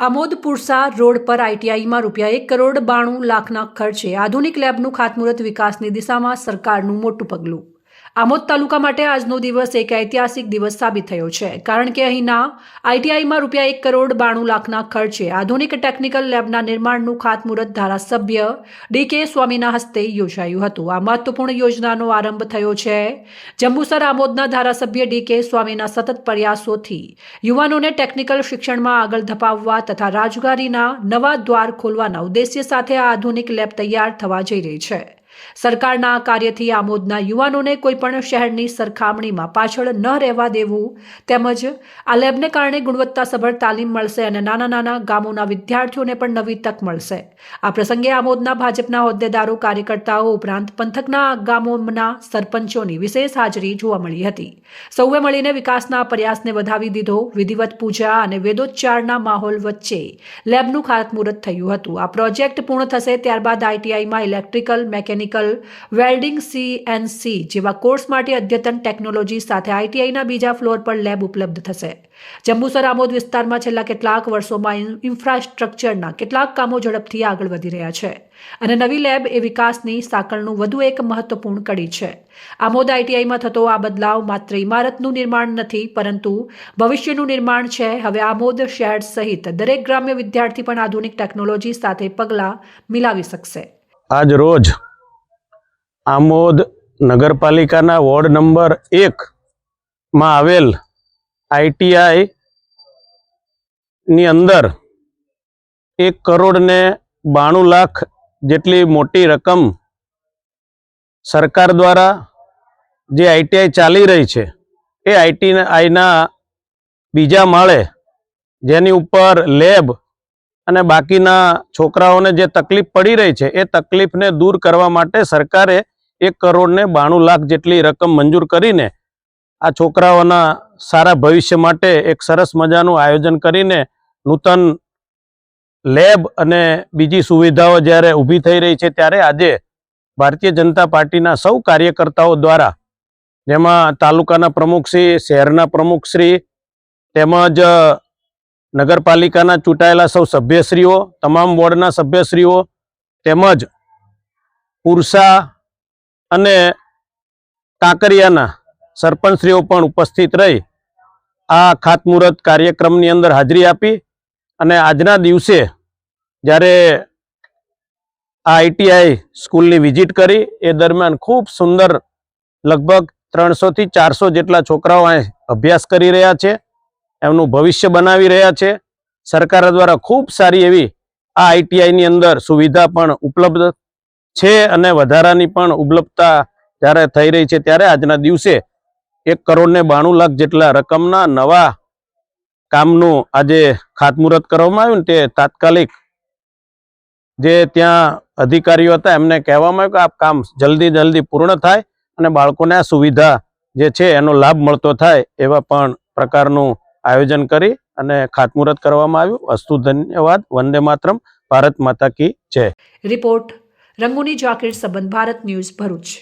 Amod Pursa road પર આઈટીઆઈમાં રૂપિયા એક કરોડ બાણું લાખના ખર્ચે આધુનિક લેબનું ખાતમુહૂર્ત વિકાસની દિશામાં સરકારનું મોટું પગલું. આમોદ તાલુકા માટે આજનો દિવસ એક ઐતિહાસિક દિવસ સાબિત થયો છે. કારણ કે અહીંના આઈટીઆઈમાં રૂપિયા એક કરોડ બાણું લાખના ખર્ચે આધુનિક ટેકનિકલ લેબના નિર્માણનું ખાતમુહૂર્ત ધારાસભ્ય ડી કે સ્વામીના હસ્તે યોજાયું હતું. આ મહત્વપૂર્ણ યોજનાનો આરંભ થયો છે. જંબુસર આમોદના ધારાસભ્ય ડી કે સ્વામીના સતત પ્રયાસોથી યુવાનોને ટેકનિકલ શિક્ષણમાં આગળ ધપાવવા તથા રાજગારીના નવા દ્વાર ખોલવાના ઉદ્દેશ્ય સાથે આ આધુનિક લેબ તૈયાર થવા જઈ રહી છે. સરકારના કાર્યથી આમોદના યુવાનોને કોઈપણ શહેરની સરખામણીમાં પાછળ ન રહેવા દેવું તેમજ આ લેબને કારણે ગુણવત્તાસભર તાલીમ મળશે અને નાના નાના ગામોના વિદ્યાર્થીઓને પણ નવી તક મળશે. આ પ્રસંગે આમોદના ભાજપના હોદ્દેદારો, કાર્યકર્તાઓ ઉપરાંત પંથકના ગામોના સરપંચોની વિશેષ હાજરી જોવા મળી હતી. સૌએ મળીને વિકાસના પ્રયાસને વધાવી દીધો. વિધિવત પૂજા અને વેદોચ્ચારના માહોલ વચ્ચે લેબનું ખાતમુહૂર્ત થયું હતું. આ પ્રોજેક્ટ પૂર્ણ થશે ત્યારબાદ આઈટીઆઈમાં ઇલેક્ટ્રિકલ મેકેનિકલ વેલ્ડિંગ સીએનસી જેવા કોર્સ માટે અદ્યતન ટેકનોલોજી સાથે આઈટીઆઈના બીજા ફ્લોર પર લેબ ઉપલબ્ધ થશે. જંબુસર આમોદ વિસ્તારમાં છેલ્લા કેટલાક વર્ષોમાં ઇન્ફ્રાસ્ટ્રક્ચરના કેટલાક કામો ઝડપથી આગળ વધી રહ્યા છે. અને નવી લેબ એ વિકાસની સાંકળનું વધુ એક મહત્વપૂર્ણ કડી છે. આમોદ આઈટીઆઈમાં થતો આ બદલાવ માત્ર ઇમારતનું નિર્માણ નથી, પરંતુ ભવિષ્યનું નિર્માણ છે. હવે આમોદ શહેર સહિત દરેક ગ્રામ્ય વિદ્યાર્થી પણ આધુનિક ટેકનોલોજી સાથે પગલાં મિલાવી શકશે. આજ રોજ આમોદ નગરપાલિકાના વોર્ડ નંબર એકમાં આવેલ આઈટીઆઈની અંદર એક કરોડ ને બાણું લાખ જેટલી મોટી રકમ સરકાર દ્વારા જે આઈટીઆઈ ચાલી રહી છે, એ આઈટીઆઈના બીજા માળે જેની ઉપર લેબ અને બાકીના છોકરાઓને જે તકલીફ પડી રહી છે, એ તકલીફને દૂર કરવા માટે સરકારે એક કરોડ ને બાણું લાખ જેટલી રકમ મંજૂર કરીને આ છોકરાઓના સારા ભવિષ્ય માટે એક સરસ મજાનું આયોજન કરીને નૂતન લેબ અને બીજી સુવિધાઓ જ્યારે ઊભી થઈ રહી છે ત્યારે આજે ભારતીય જનતા પાર્ટીના સૌ કાર્યકર્તાઓ દ્વારા જેમાં તાલુકાના પ્રમુખશ્રી શહેરના પ્રમુખશ્રી તેમજ નગરપાલિકાના ચૂંટાયેલા સૌ સભ્યશ્રીઓ, તમામ વોર્ડના સભ્યશ્રીઓ તેમજ પુરસા અને કાંકરિયાના સરપંચશ્રીઓ પણ ઉપસ્થિત રહી આ ખાતમુહૂર્ત કાર્યક્રમની અંદર હાજરી આપી અને આજના દિવસે જ્યારે આ આઈટીઆઈ સ્કૂલની વિઝિટ કરી, એ દરમિયાન ખૂબ સુંદર લગભગ ત્રણસોથી ચારસો જેટલા છોકરાઓ અહીં અભ્યાસ કરી રહ્યા છે, એમનું ભવિષ્ય બનાવી રહ્યા છે. સરકાર દ્વારા ખૂબ સારી એવી આ આઈટીઆઈની અંદર સુવિધા પણ ઉપલબ્ધ છે અને વધારાની પણ ઉપલબ્ધતા જ્યારે થઈ રહી છે ત્યારે આજના દિવસે એક કરોડ ને બાણું લાખ જેટલા રકમના નવા કામનું આજે ખાતમુહૂર્ત કરવામાં આવ્યું તે તાત્કાલિક જે ત્યાં અધિકારીઓ હતા એમને કહેવામાં આવ્યું કે આ કામ જલ્દી જલ્દી પૂર્ણ થાય અને બાળકોને આ સુવિધા જે છે એનો લાભ મળતો થાય એવા પણ પ્રકારનું આયોજન કરી અને ખાતમુહૂર્ત કરવામાં આવ્યું. અસ્તુ ધન્યવાદ. વંદે માતરમ. ભારત માતા કી જય. રિપોર્ટ રંગુની જાકેટ સંબંધ ભારત ન્યૂઝ ભરૂચ.